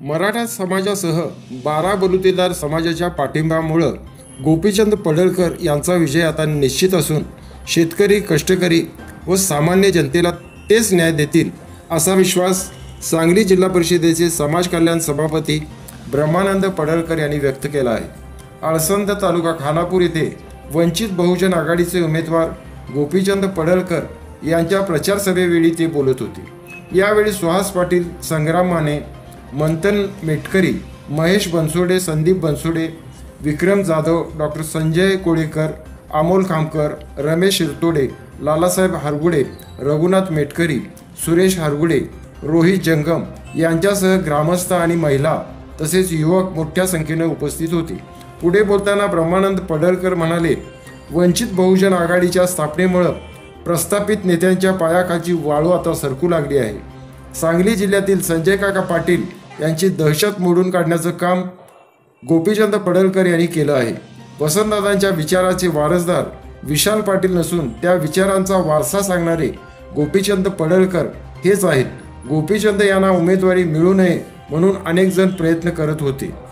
मराठा समाजासह बारा बलुतेदार समाजाच्या पाठिंब्यामुळं गोपीचंद पडळकर यांचा विजय आता निश्चित असून शेतकरी कष्टकरी व सामान्य जनतेला तेच न्याय देतील असा विश्वास सांगली जिल्हा परिषदेचे समाज कल्याण सभापती ब्रह्मानंद पडळकर यांनी व्यक्त केला आहे. आळसंद तालुका खानापूर येथे वंचित बहुजन आघाडीचे उमेदवार गोपीचंद पडळकर यांच्या प्रचार सभेवेळी ते बोलत होते. यावेळी सुहास पाटील संग्राम माने मंथन मेटकरी महेश बनसोडे संदीप बनसोडे विक्रम जाधव डॉक्टर संजय कोळीकर अमोल खामकर रमेश शिरतोडे लालासाहेब हरगुडे रघुनाथ मेटकरी सुरेश हरगुडे रोहित जंगम यांच्यासह ग्रामस्थ आणि महिला तसेच युवक मोठ्या संख्येने उपस्थित होते. पुढे बोलताना ब्रह्मानंद पडळकर म्हणाले वंचित बहुजन आघाडीच्या स्थापनेमुळं प्रस्थापित नेत्यांच्या पायाखाची वाळू आता सरकू लागली आहे. सांगली जिल्ह्यातील संजय काका पाटील यांची दहशत मोडून काढण्याचं काम गोपीचंद पडळकर यांनी केलं आहे. वसंतदादांच्या विचाराचे वारसदार विशाल पाटील नसून त्या विचारांचा वारसा सांगणारे गोपीचंद पडळकर हेच आहेत. गोपीचंद यांना उमेदवारी मिळू नये म्हणून अनेक जण प्रयत्न करत होते.